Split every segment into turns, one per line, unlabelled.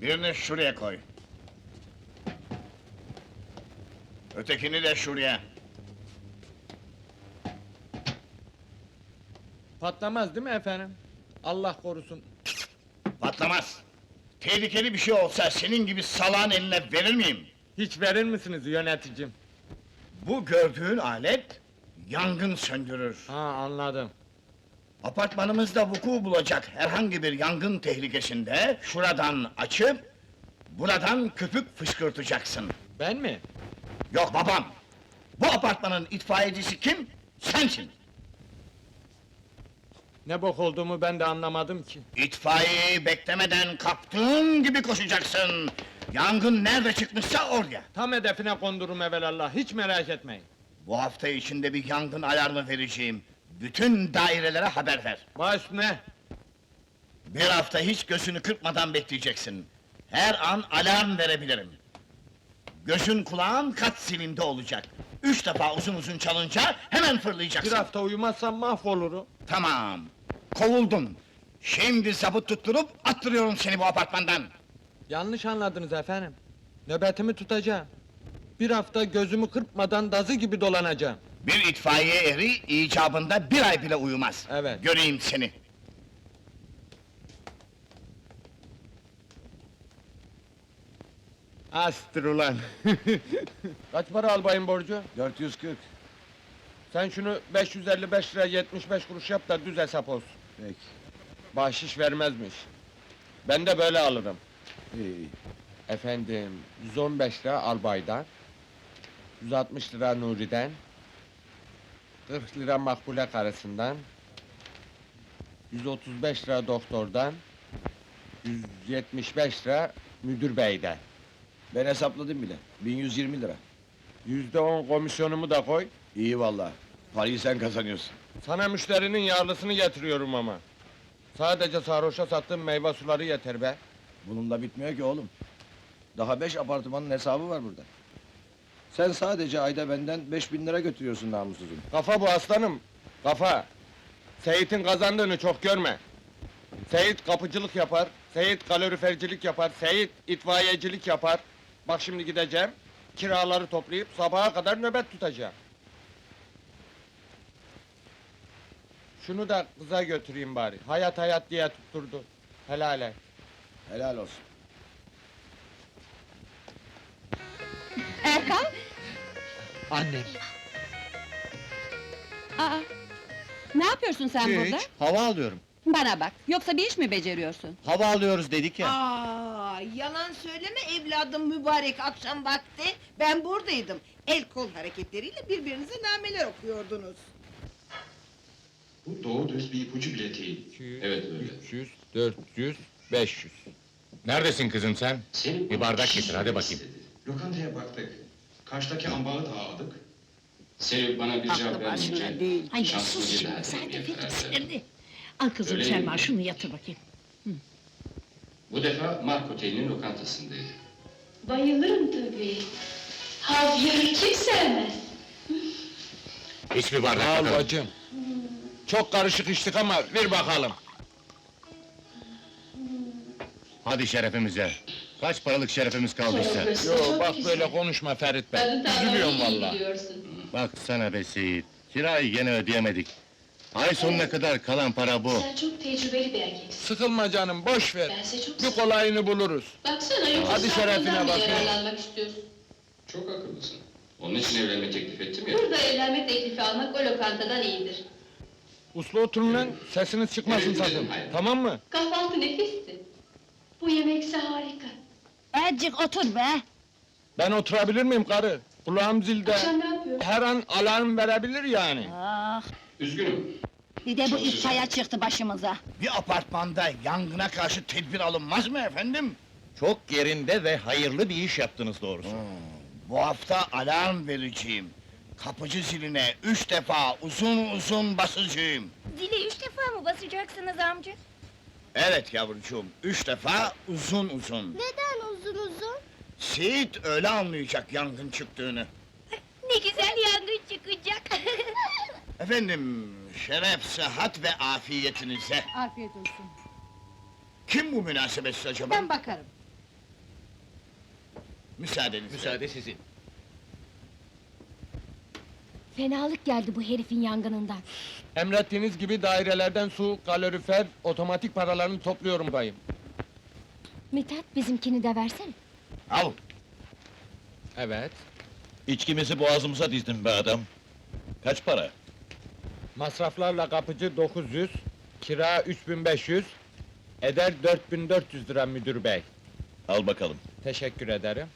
Birini şuraya koy. Ötekini de şuraya.
Patlamaz değil mi efendim? Allah korusun.
Patlamaz. Tehlikeli bir şey olsa senin gibi salağın eline verir miyim?
Hiç verir misiniz yöneticim?
Bu gördüğün alet yangın söndürür.
Ha anladım.
Apartmanımızda vuku bulacak herhangi bir yangın tehlikesinde şuradan açıp buradan köpük fışkırtacaksın.
Ben mi?
Yok babam. Bu apartmanın itfaiyecisi kim? Sensin.
Ne bok olduğumu ben de anlamadım ki.
İtfaiyeyi beklemeden kaptığın gibi koşacaksın. Yangın nerede çıkmışsa oraya.
Tam hedefine kondurum evelallah, hiç merak etmeyin.
Bu hafta içinde bir yangın alarmı vereceğim. Bütün dairelere haber ver.
Baş üstüne.
Bir hafta hiç gözünü kırpmadan bekleyeceksin. Her an alarm verebilirim. Gözün kulağın kat silinde olacak. Üç defa uzun uzun çalınca hemen
Bir
fırlayacaksın.
hafta uyumazsam mahvolurum.
Tamam. Kovuldun. Şimdi zabıt tutturup attırıyorum seni bu apartmandan.
Yanlış anladınız efendim. Nöbetimi tutacağım. Bir hafta gözümü kırpmadan dazı gibi dolanacağım.
Bir itfaiye eri icabında bir ay bile uyumaz.
Evet.
Göreyim seni.
Astır ulan. Kaç para albayın borcu?
440.
Sen şunu 555 lira 75 kuruş yap da düz hesap olsun.
Peki.
Bahşiş vermezmiş. Ben de böyle alırım.
İyi iyi.
Efendim, 115 lira albaydan, 160 lira Nuri'den, 40 lira Makbule karısından, 135 lira doktordan, 175 lira müdür beyden.
Ben hesapladım bile. 1120 lira.
Yüzde on komisyonumu da koy.
İyi vallahi. Parayı sen kazanıyorsun.
Sana müşterinin yarlısını getiriyorum ama. Sadece sarhoşa sattığım meyve suları yeter be.
Bununla bitmiyor ki oğlum. Daha beş apartmanın hesabı var burada. Sen sadece ayda benden 5000 lira götürüyorsun namussuzum.
Kafa bu aslanım, kafa. Seyit'in kazandığını çok görme. Seyit kapıcılık yapar, Seyit kalorifercilik yapar, Seyit itfaiyecilik yapar. Bak şimdi gideceğim, kiraları toplayıp sabaha kadar nöbet tutacağım. Şunu da kıza götüreyim bari. Hayat hayat diye tutturdu. Helal et.
Helal olsun.
Erkan?
Annem.
Aa, ne yapıyorsun sen burada?
hava alıyorum.
Bana bak, yoksa bir iş mi beceriyorsun?
Hava alıyoruz dedik ya.
Aa, yalan söyleme evladım mübarek akşam vakti. Ben buradaydım. El kol hareketleriyle birbirinize nameler okuyordunuz.
Bu doğru dürüst bir ipucu bile değil.
200,
Evet öyle.
300, 400, 500.
Neredesin kızım sen?
Seni
Bir bardak getir, hadi bakayım.
Lokantaya baktık. Karşıdaki ambağı da aldık. Seni bana bir cevap vermeyince...
değil.
Ay sus
bir
şimdi,
daha
zaten Ferit sinirli. Al kızım
Öyle
Selma,
mi?
şunu yatır bakayım.
Bu defa Mark Otel'in lokantasındaydı.
Bayılırım tabii. Havyarı kim sevmez?
Hiçbir bardak
Al
bakalım.
bacım. Çok karışık içtik ama ver bakalım.
Hadi şerefimize. Kaç paralık şerefimiz kaldıysa.
Yo bak
güzel.
böyle konuşma Ferit Bey. Üzülüyorum
biliyorsun.
Bak sana be Seyit. Kirayı gene ödeyemedik. Ay sonuna kadar kalan para bu.
Sen çok tecrübeli bir erkeksin.
Sıkılma canım, boş ver.
Ben size çok
Bir kolayını buluruz.
Baksana yoksa
Hadi şerefine bak ya.
yararlanmak istiyorsun?
Çok akıllısın. Onun için evlenme teklif ettim ya.
Burada evlenme teklifi almak o lokantadan iyidir.
Uslu oturun lan, sesiniz çıkmasın
Evet,
sakın.
hayır.
Tamam mı?
Kahvaltı nefisti. Bu yemekse harika.
Azıcık otur be!
Ben oturabilir miyim karı? Kulağım zilde.
Akşam ne yapıyorsun?
Her an alarm verebilir yani.
Ah,
Üzgünüm.
bir de bu
Çok
iftaya
güzel.
çıktı başımıza.
Bir apartmanda yangına karşı tedbir alınmaz mı efendim?
Çok yerinde ve hayırlı bir iş yaptınız doğrusu.
Bu hafta alarm vereceğim. Kapıcı ziline üç defa uzun uzun basacağım.
Zili üç defa mı basacaksınız amca?
Evet yavrucuğum, üç defa uzun uzun.
Neden uzun uzun?
Seyit öyle anlayacak yangın çıktığını.
Ne güzel yangın çıkacak.
Efendim, şeref, sıhhat ve afiyetinize.
Afiyet olsun.
Kim bu münasebetsiz acaba?
Ben bakarım.
Müsaadenizle.
Müsaade sizin.
Fenalık geldi bu herifin yangınından.
Emrettiğiniz gibi dairelerden su, kalorifer, otomatik paralarını topluyorum bayım.
Mithat bizimkini de versene.
Al.
Evet.
İçkimizi boğazımıza dizdin be adam. Kaç para?
Masraflarla kapıcı 900, kira 3500, eder 4400 lira müdür bey.
Al bakalım.
Teşekkür ederim.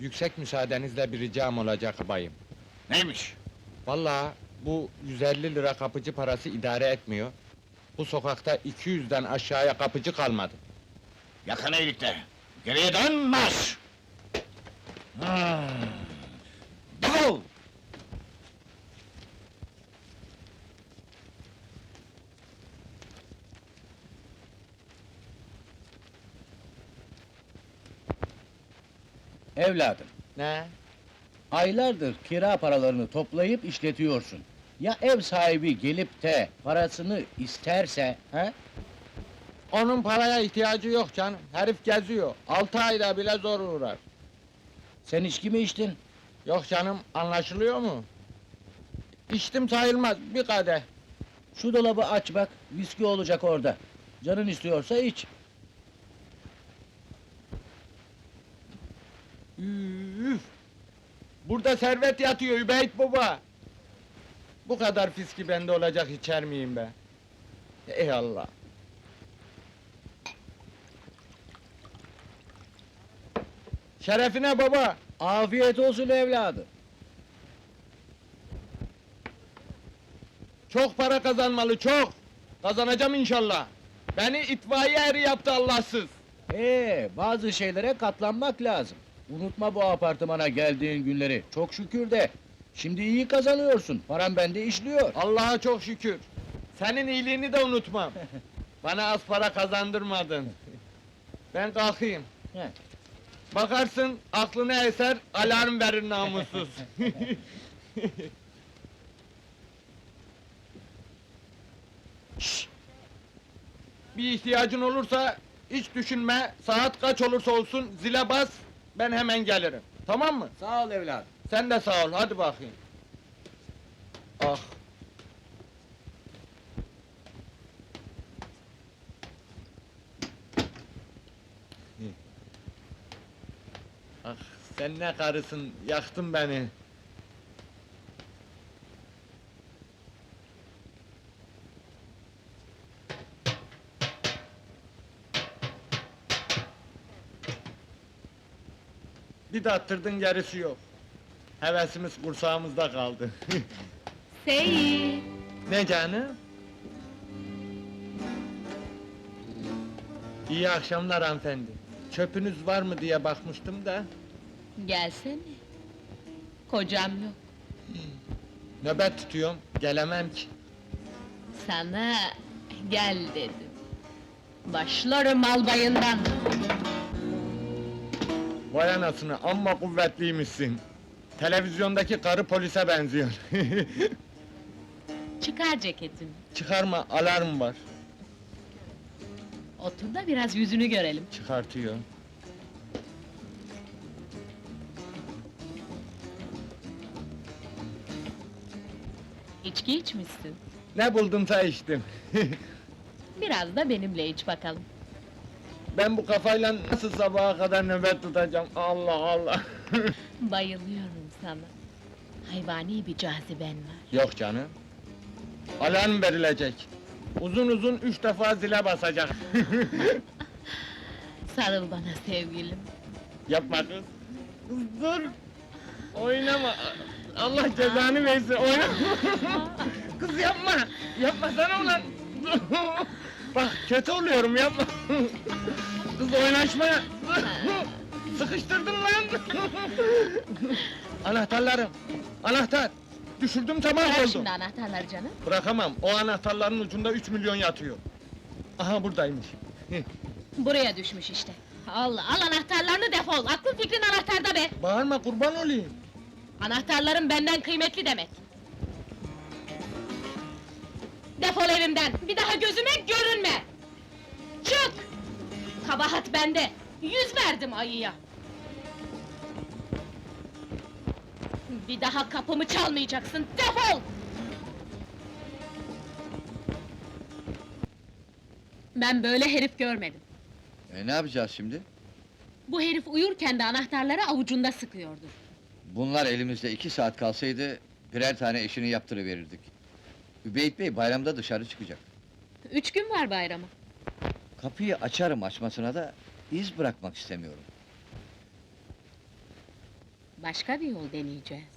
Yüksek müsaadenizle bir ricam olacak bayım.
Neymiş?
Vallahi bu 150 lira kapıcı parası idare etmiyor. Bu sokakta 200'den aşağıya kapıcı kalmadı.
Yakana iyilikte. Geriye dön marş! Hmm.
Evladım,
Ne?
aylardır kira paralarını toplayıp işletiyorsun. Ya ev sahibi gelip de parasını isterse, he?
Onun paraya ihtiyacı yok canım. Herif geziyor. Altı ayda bile zor uğrar.
Sen içki mi içtin?
Yok canım, anlaşılıyor mu? İçtim sayılmaz, bir kadeh.
Şu dolabı aç bak, viski olacak orada. Canın istiyorsa iç.
Üf! Burada servet yatıyor Übeyt baba! Bu kadar fiski bende olacak içer miyim be? Ey Allah! Şerefine baba!
Afiyet olsun evladım.
Çok para kazanmalı, çok! Kazanacağım inşallah! Beni itfaiye eri yaptı Allahsız!
Ee, bazı şeylere katlanmak lazım. Unutma bu apartmana geldiğin günleri. Çok şükür de. Şimdi iyi kazanıyorsun. Param bende işliyor.
Allah'a çok şükür! Senin iyiliğini de unutmam! Bana az para kazandırmadın! Ben kalkayım! Bakarsın aklına eser, alarm verir namussuz! Şşş! Bir ihtiyacın olursa hiç düşünme, saat kaç olursa olsun zile bas, ben hemen gelirim. Tamam mı?
Sağ ol evladım.
Sen de sağ ol, hadi bakayım. Ah! Ah, sen ne karısın, yaktın beni. Bir de attırdın gerisi yok. Hevesimiz kursağımızda kaldı.
Seyit!
ne canım? İyi akşamlar hanımefendi. Çöpünüz var mı diye bakmıştım da.
Gelsene. Kocam yok.
Nöbet tutuyorum, gelemem ki.
Sana gel dedim. Başlarım albayından.
Vay anasını, amma kuvvetliymişsin. Televizyondaki karı polise benziyor.
Çıkar ceketini.
Çıkarma, alarm var.
Otur da biraz yüzünü görelim.
Çıkartıyor.
İçki içmişsin.
Ne buldumsa içtim.
Biraz da benimle iç bakalım.
ben bu kafayla nasıl sabaha kadar nöbet tutacağım? Allah Allah!
Bayılıyorum sana. Hayvani bir caziben var.
Yok canım. Alarm verilecek. Uzun uzun üç defa zile basacak.
Sarıl bana sevgilim.
Yapma kız. Kız dur. Oynama. Allah cezanı versin. Oynama. kız yapma. Yapma sana ulan. Bak kötü oluyorum yapma. kız oynaşma. Sıkıştırdın lan. Anahtarlarım. Anahtar. Düşürdüm tamam
Bırak
oldu.
şimdi anahtarları canım.
Bırakamam. O anahtarların ucunda üç milyon yatıyor. Aha buradaymış.
Buraya düşmüş işte. Allah, al anahtarlarını defol. Aklın fikrin anahtarda be.
Bağırma kurban olayım.
Anahtarların benden kıymetli demek. Defol evimden. Bir daha gözüme görünme. Çık. Kabahat bende. Yüz verdim ayıya! Bir daha kapımı çalmayacaksın, defol! Ben böyle herif görmedim.
E ne yapacağız şimdi?
Bu herif uyurken de anahtarları avucunda sıkıyordur.
Bunlar elimizde iki saat kalsaydı birer tane işini yaptırıverirdik. Übeyt Bey bayramda dışarı çıkacak.
Üç gün var bayrama.
Kapıyı açarım açmasına da iz bırakmak istemiyorum.
Başka bir yol deneyeceğiz.